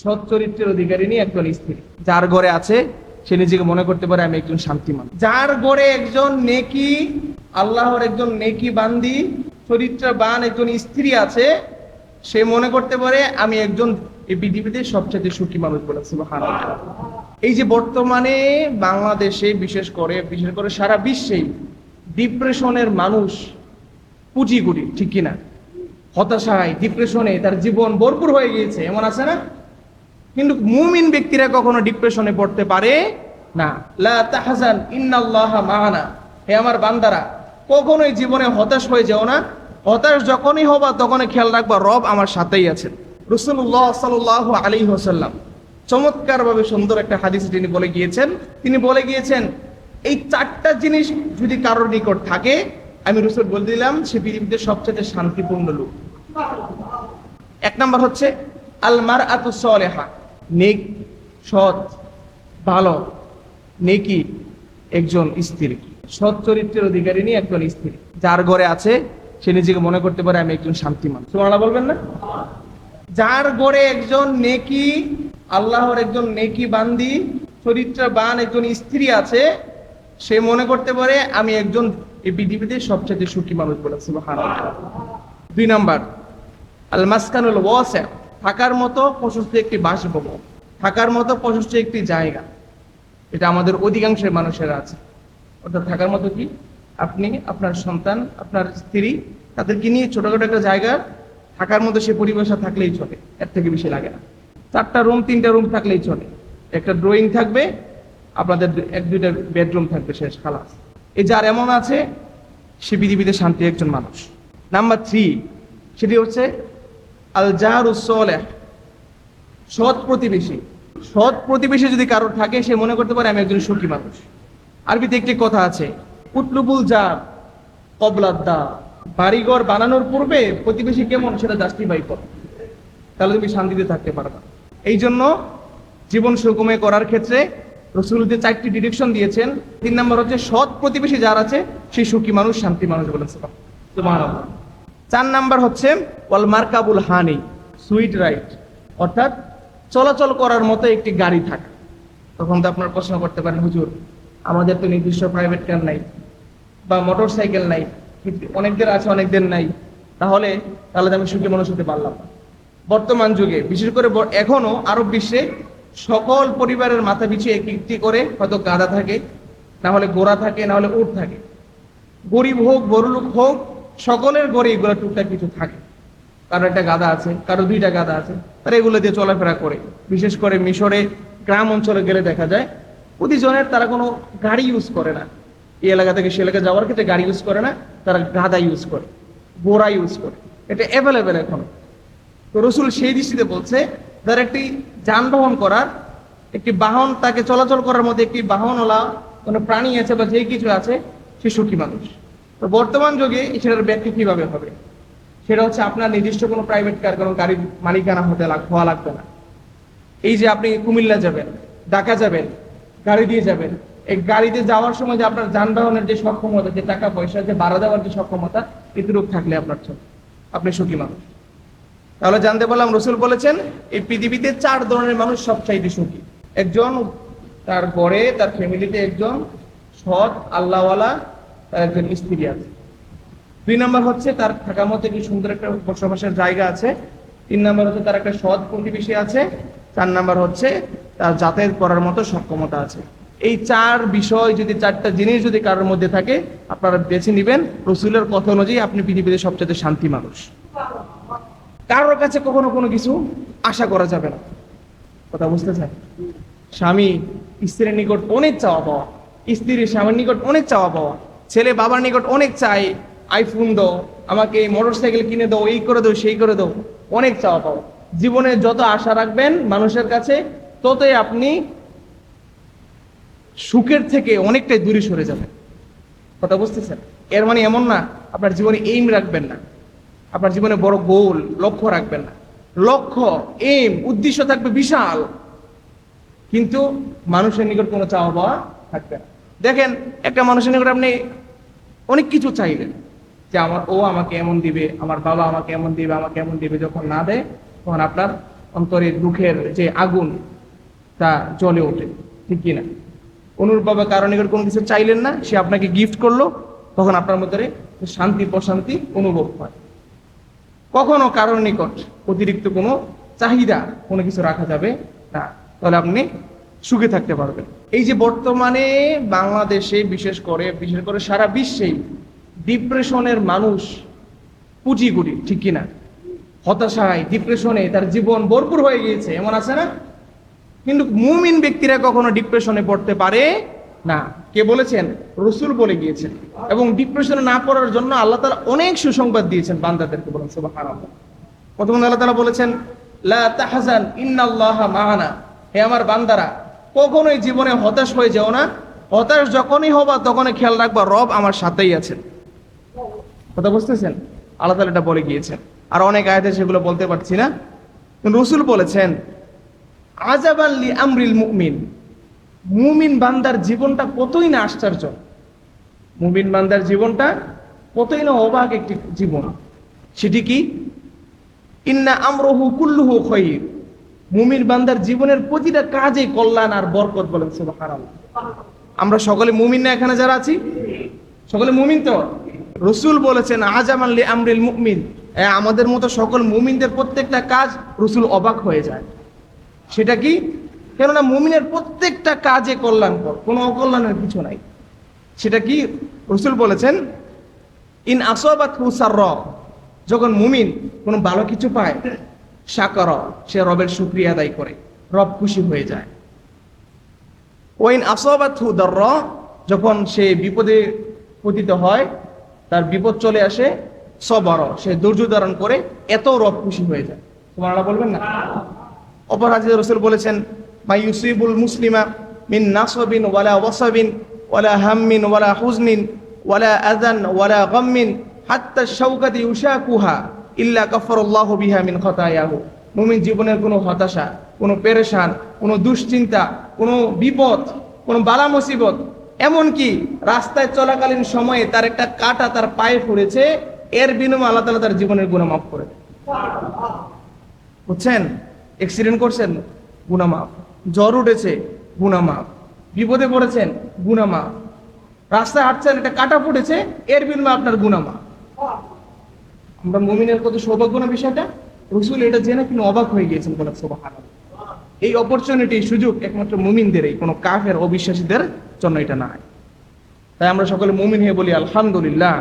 সৎ চরিত্রের অধিকারী নিয়ে একজন স্ত্রী। যার ঘরে আছে, সে নিজেকে মনে করতে পারে আমি একজন শান্তিমান। যার একজন নেকি, আল্লাহর একজন নেকি বান্দি একজন স্ত্রী আছে, সে মনে করতে পারে আমি একজন এই পৃথিবীতে সবচেয়ে সুখী মানুষ বলেছে এই যে বর্তমানে বাংলাদেশে, বিশেষ করে বিশেষ করে সারা বিশ্বে, ডিপ্রেশনের মানুষ কোটি ঠিক কিনা? হতাশায়, ডিপ্রেশনে তার জীবন ভরপুর হয়ে গিয়েছে, এমন আছে না? কিন্তু মুমিন ব্যক্তিরা কখনো ডিপ্রেশনে পড়তে পারে না। ইন্নাল্লাহ মাহানা হে আমার বান্দারা, কখনোই জীবনে হতাশ হয়ে না। হতাশ যখনই হবা, তখনই খেয়াল রাখবা, রব আমার সাথেই আছেন। রসুল্লাহ সাল্লাহ আলী হোসাল্লাম চমৎকার ভাবে সুন্দর একটা হাদিস তিনি বলে গিয়েছেন, তিনি বলে গিয়েছেন, এই চারটা জিনিস যদি কারোর নিকট থাকে, আমি রসুল বলে দিলাম, সে পৃথিবীতে সবচেয়ে শান্তিপূর্ণ লোক। এক নম্বর হচ্ছে আলমার আতু নেক, সৎ, ভালো, নেকি একজন স্ত্রী। সৎ চরিত্রের অধিকারী নিয়ে একজন স্ত্রী। যার ঘরে আছে, সে নিজেকে মনে করতে পারে আমি একজন শান্তিমান। সুমানা বলবেন না? যার ঘরে একজন নেকি, আল্লাহর একজন নেকি বান্দি, চরিত্রবান একজন স্ত্রী আছে, সে মনে করতে পারে আমি একজন এই পৃথিবীতে সবচেয়ে সুখী মানুষ বলেছে দুই নাম্বার আল মাসকানুল ওয়াসা থাকার মতো প্রশস্ত একটি বাসভবন, থাকার মতো প্রশস্ত একটি জায়গা। এটা আমাদের অধিকাংশের মানুষের আছে। অর্থাৎ থাকার মতো কি? আপনি, আপনার সন্তান, আপনার স্ত্রী, তাদেরকে নিয়ে ছোটখাটো একটা জায়গা, থাকার মতো সে পরিবেশে থাকলেই চলে। এর থেকে বেশি লাগে না। চারটা রুম তিনটা রুম থাকলেই চলে। একটা ড্রয়িং থাকবে, আপনাদের এক, দুইটা বেডরুম থাকবে শেষ খালাস। এই যার এমন আছে, সে পৃথিবীতে শান্তি একজন মানুষ। নাম্বার থ্রি সেটি হচ্ছে আল জাহারুসলেহ সৎ প্রতিবেশী। সৎ প্রতিবেশী যদি কারোর থাকে, সে মনে করতে পারে, আমি একজন সুখী মানুষ। আরবিতে একটি কথা আছে উটলুবুল জার কবলাদ্দা বাড়িঘর বানানোর পূর্বে প্রতিবেশী কেমন, সেটা জাস্টিফাই করো। তাহলে তুমি শান্তিতে থাকতে পারবা। এই জন্য জীবন সুগমে করার ক্ষেত্রে রসুল যে চারটি ডিরেকশন দিয়েছেন, তিন নম্বর হচ্ছে সৎ প্রতিবেশী যার আছে সেই সুখী মানুষ, শান্তি মানুষ বলেছে সুবহানাল্লাহ। চার নাম্বার হচ্ছে, ওয়াল মার্কাবুল হানি, সুইট রাইট। অর্থাৎ চলাচল করার মতো একটি গাড়ি থাকা। তখন তো আপনার প্রশ্ন করতে পারেন, হুজুর, আমাদের তো নির্দিষ্ট প্রাইভেট কার নাই বা মোটর সাইকেল নাই অনেকদের আছে, অনেকদের নাই। তাহলে তাহলে আমি সুখী মানুষ হতে পারলাম বর্তমান যুগে, বিশেষ করে ব- এখনও আরব বিশ্বে সকল পরিবারের মাথা পিছু এক একটি করে হয়তো গাদা থাকে, না হলে গোড়া থাকে, না হলে উট থাকে। গরিব হোক, বড়লোক হোক সকলের ঘরে এগুলো টুকটাক কিছু থাকে। কারও একটা গাদা আছে, কারও দুইটা গাদা আছে, তারা এগুলো দিয়ে চলাফেরা করে। বিশেষ করে মিশরে গ্রাম অঞ্চলে গেলে দেখা যায় প্রতিজনের তারা কোনো গাড়ি ইউজ করে না। এই এলাকা থেকে সে এলাকা যাওয়ার ক্ষেত্রে গাড়ি ইউজ করে না, তারা গাদা ইউজ করে গোড়া ইউজ করে। এটা অ্যাভেলেবেল এখন। তো রসুল সেই দৃষ্টিতে বলছে তার একটি যানবাহন করার, একটি বাহন তাকে চলাচল করার মধ্যে একটি বাহনওয়ালা কোনো প্রাণী আছে বা যে কিছু আছে, সে সুখী মানুষ। তো বর্তমান যুগে সেটার ব্যাখ্যা কীভাবে হবে? সেটা হচ্ছে আপনার নির্দিষ্ট কোনো প্রাইভেট কার কোনো গাড়ির মালিকানা হতে হওয়া লাগবে না। এই যে আপনি কুমিল্লা যাবেন, ঢাকা যাবেন, গাড়ি দিয়ে যাবেন, এই গাড়িতে যাওয়ার সময় যে আপনার যানবাহনের যে সক্ষমতা, যে টাকা পয়সা, যে ভাড়া দেওয়ার যে সক্ষমতা, এতটুকু থাকলে আপনার চলে। আপনি সুখী মানুষ। তাহলে জানতে পারলাম, রসুল বলেছেন, এই পৃথিবীতে চার ধরনের মানুষ সবচাইতে সুখী। একজন তার ঘরে, তার ফ্যামিলিতে একজন সৎ আল্লাহওয়ালা তার একজন স্ত্রী আছে। দুই নম্বর হচ্ছে তার থাকার মতো একটি সুন্দর একটা বসবাসের জায়গা আছে। তিন নম্বর হচ্ছে তার একটা সৎ প্রতিবেশী আছে। চার নম্বর হচ্ছে তার যাতায়াত করার মতো সক্ষমতা আছে। এই চার বিষয় যদি, চারটা জিনিস যদি কারোর মধ্যে থাকে, আপনারা বেছে নেবেন। রসুলের কথা অনুযায়ী আপনি পৃথিবীতে সবচেয়ে শান্তি মানুষ। কারোর কাছে কখনো কোনো কিছু আশা করা যাবে না। কথা বুঝতে চাই স্বামী স্ত্রীর নিকট অনেক চাওয়া পাওয়া। স্ত্রীর স্বামীর নিকট অনেক চাওয়া পাওয়া। ছেলে বাবার নিকট অনেক চাই আইফোন দাও, আমাকে মোটর সাইকেল কিনে দাও, এই করে দাও, সেই করে দাও, অনেক চাওয়া পাওয়া। জীবনে যত আশা রাখবেন মানুষের কাছে, ততই আপনি সুখের থেকে অনেকটাই দূরে সরে যাবেন। কথা বুঝতেছেন? এর মানে এমন না, আপনার জীবনে এইম রাখবেন না। আপনার জীবনে বড় গোল লক্ষ্য রাখবেন না। লক্ষ্য এম উদ্দেশ্য থাকবে বিশাল। কিন্তু মানুষের নিকট কোনো চাওয়া পাওয়া থাকবে না। দেখেন, একটা মানুষের নিকট আপনি অনেক কিছু চাইলেন যে আমার ও আমাকে এমন দিবে, আমার বাবা আমাকে এমন দিবে, আমাকে এমন দিবে, যখন না দেয়, তখন আপনার অন্তরে দুঃখের যে আগুন, তা জ্বলে ওঠে, ঠিক কিনা? অনুরূপভাবে কারণ নিকট কোনো কিছু চাইলেন না, সে আপনাকে গিফট করল, তখন আপনার মধ্যে শান্তি, প্রশান্তি অনুভব হয়। কখনো কারোর নিকট অতিরিক্ত কোনো চাহিদা কোনো কিছু রাখা যাবে না। তাহলে আপনি সুখে থাকতে পারবেন। এই যে বর্তমানে বাংলাদেশে, বিশেষ করে বিশেষ করে সারা বিশ্বেই ডিপ্রেশনের মানুষ কোটি কোটি ঠিক কিনা? হতাশায়, ডিপ্রেশনে তার জীবন ভরপুর হয়ে গিয়েছে, এমন আছে না? কিন্তু মুমিন ব্যক্তিরা কখনো ডিপ্রেশনে পড়তে পারে না। কে বলেছেন? রসুল বলে গিয়েছেন। এবং ডিপ্রেশনে না পড়ার জন্য আল্লাহ তালা অনেক সুসংবাদ দিয়েছেন বান্দাদেরকে বলেন, সুবহানাল্লাহ। প্রথম আল্লাহ তালা বলেছেন, লা তাহজান ইন্নাল্লাহ মাহানা হে আমার বান্দারা কখনোই জীবনে হতাশ হয়ে যাও না। হতাশ যখনই হবা, তখনই খেয়াল রাখবা, রব আমার সাথেই আছেন। কথা বুঝতেছেন? আল্লাহ তালা এটা বলে গিয়েছেন। আর অনেক আয়াতে সেগুলো বলতে পারছি না। রসুল বলেছেন আজাবাল্লি আমরিল মুমিন। মুমিন বান্দার জীবনটা কতই না আশ্চর্য। মুমিন বান্দার জীবনটা কতই না অবাক একটি জীবন। সেটি কি? ইন্না আমরহু কুল্লুহু খয়ির মুমিন বান্দার জীবনের প্রতিটা কাজে কল্যাণ আর বরকত বলেন, সুবহানাল্লাহ। আমরা সকলে মুমিন না এখানে যারা আছি? সকলে মুমিন তো? রসুল বলেছেন আজামাল্লি আমরিল মুমিন। আমাদের মতো সকল মুমিনদের প্রত্যেকটা কাজ রসুল অবাক হয়ে যায়। সেটা কি? কেননা মুমিনের প্রত্যেকটা কাজে কল্যাণ কল্যাণকর, কোনো অকল্যাণের কিছু নাই। সেটা কি? রসুল বলেছেন, ইন আসবাত হুসার যখন মুমিন কোনো ভালো কিছু পায় সাকর, সে রবের শুক্রিয়া আদায় করে। রব খুশি হয়ে যায়। ওইন আসবাত হুদার যখন সে বিপদে পতিত হয়, তার বিপদ চলে আসে, সবর, সে ধৈর্য ধারণ করে, এত রব খুশি হয়ে যায়। তোমার বলবেন না? অপর হাজির রসুল বলেছেন, মা ইউসিবুল মুসলিমা মিন নাসবিন ওয়ালা ওয়াসাবিন, ওয়ালা হাম্মিন ওয়ালা হুজনিন, ওয়ালা আযান ওয়ালা গাম্মিন, হাত্তা শাওকাতি ইউশাকুহা। ইল্লা কাফারাল্লাহু বিহা মিন খতায়াহু। মুমিন জীবনের কোনো হতাশা, কোনো পেরেশান, কোনো দুশ্চিন্তা, কোনো বিপদ, কোনো বালা মুসিবত, এমনকি রাস্তায় চলাকালীন সময়ে তার একটা কাটা তার পায়ে পড়েছে, এর বিনিময়ে আল্লাহ তাআলা তার জীবনের গুনাহ মাফ করে বুঝছেন? অ্যাক্সিডেন্ট করছেন গুনা মাফ। জ্বর উঠেছে গুনা মাফ। বিপদে পড়েছেন মাফ। রাস্তায় হাঁটছেন, একটা কাটা পড়েছে এর বিনিময়ে আপনার গুনা মাফ। আমরা মুমিনের কত সৌভাগ্য না বিষয়টা? রসুল এটা জেনে কিন্তু অবাক হয়ে গিয়েছেন বলে সোবাহান এই অপরচুনিটি সুযোগ একমাত্র মুমিনদের, এই কোনো কাফের অবিশ্বাসীদের জন্য এটা নাই। তাই আমরা সকলে মুমিন হয়ে বলি, আলহামদুলিল্লাহ।